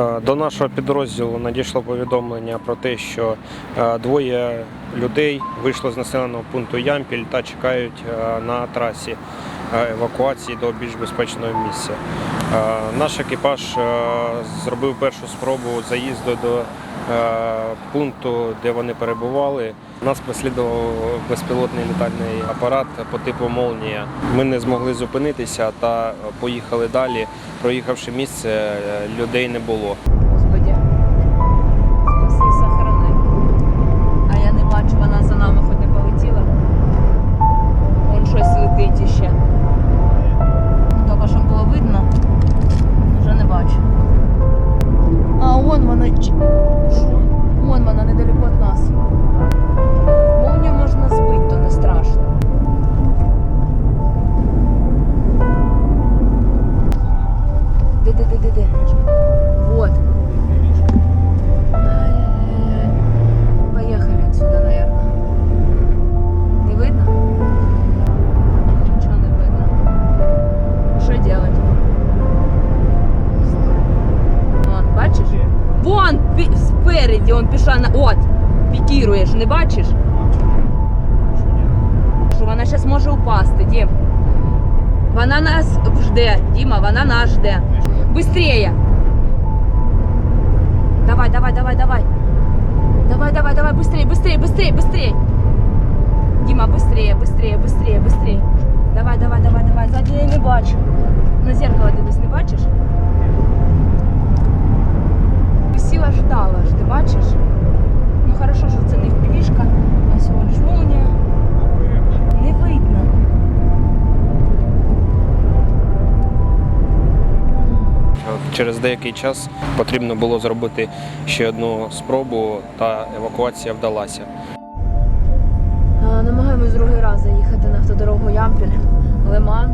Е, До нашого підрозділу надійшло повідомлення про те, що е, двоє людей вийшло з населеного пункту Ямпіль та чекають е, на трасі евакуації до більш безпечного місця. Наш екіпаж зробив першу спробу заїзду до пункту, де вони перебували. Нас послідував безпілотний літальний апарат по типу Молнія. Ми не змогли зупинитися та поїхали далі. Проїхавши місце, е, людей не було. спереді, он пішла на. От! Пікіруєш, не бачиш? Що вона зараз може упасти, Дім. Вона нас жде, Діма, вона нас жде. Быстрее! Давай, давай, давай, давай. Давай, давай, давай, быстрее, быстрее, быстрее, быстрее. Дима, быстрее, быстрее, быстрее, быстрее. Давай, давай, давай, давай. Ззаді я не бачу. На зеркало дивись, не бачиш? Через деякий час потрібно було зробити ще одну спробу, та евакуація вдалася. Е, Намагаємось другий раз заїхати на автодорогу Ямпіль Лиман,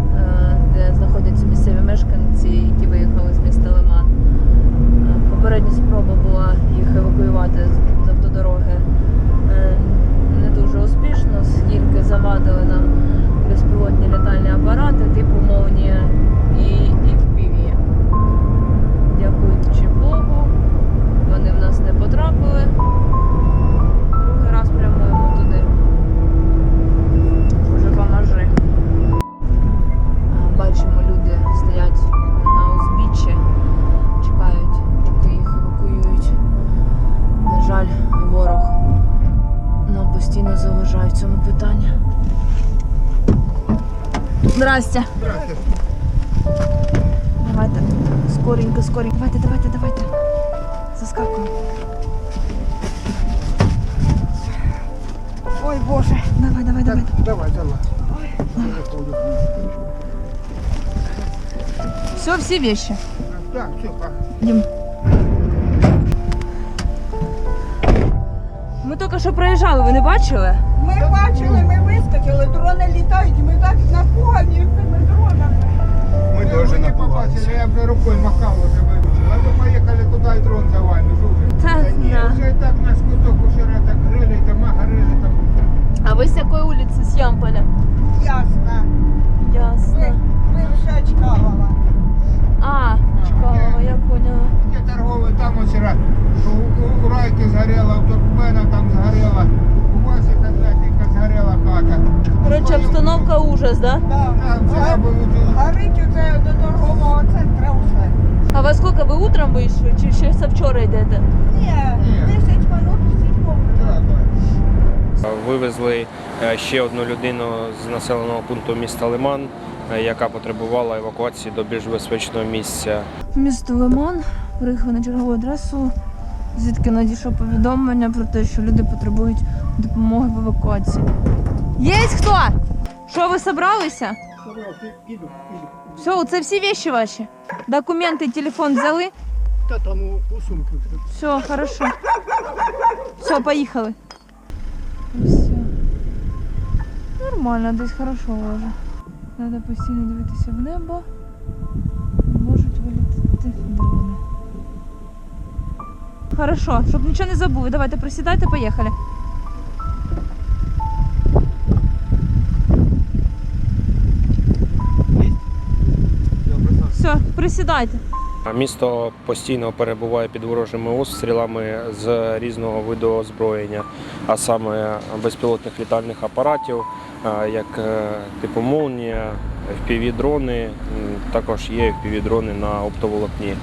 нам постійно заважає в цьому питанні. Здрасте. Давайте. Скоренько, скоренько. Давайте, давайте, давайте. Заскакуємо. Ой, Боже. Давай, давай, давай. Давай, давай. Все, всі вещи. Так, все, пока. Дім. Ми тільки що проїжджали, ви не бачили? Ми бачили, ми вискочили, дрони літають, ми так напугані цими дронами. Мы Вы тоже не напугались. попали, я уже рукой махал уже выручил. А вы поехали туда и дрон за вами, слушай. Та, да. Все и так наш куток вчера так грели, дома горели там. А ви з якої вулиці? З Ямполя? Горить оце до торгового центру все. А во скільки ви утром вийшли, чи ще з вчора йдете? Ні, Ні. 10 минут сідьмо. да, да. Вивезли е, ще одну людину з населеного пункту міста Лиман, е, яка потребувала евакуації до більш безпечного місця. Місто Лиман приїхав на чергову адресу, звідки надійшло повідомлення про те, що люди потребують допомоги в евакуації. Є хто? Що ви зібралися? Все, це всі вещи ваші. Документи, телефон взяли. Та там у, у сумку. Все, хорошо. Все, поїхали. Все. Нормально, десь хорошо вже. Треба постійно дивитися в небо. Можуть вилітати дрони. Хорошо, щоб нічого не забули. Давайте присідайте, поїхали. Присідайте. Місто постійно перебуває під ворожими обстрілами з різного виду озброєння, а саме безпілотних літальних апаратів, як е, типу молнія, FPV-дрони, також є FPV-дрони на оптоволокні.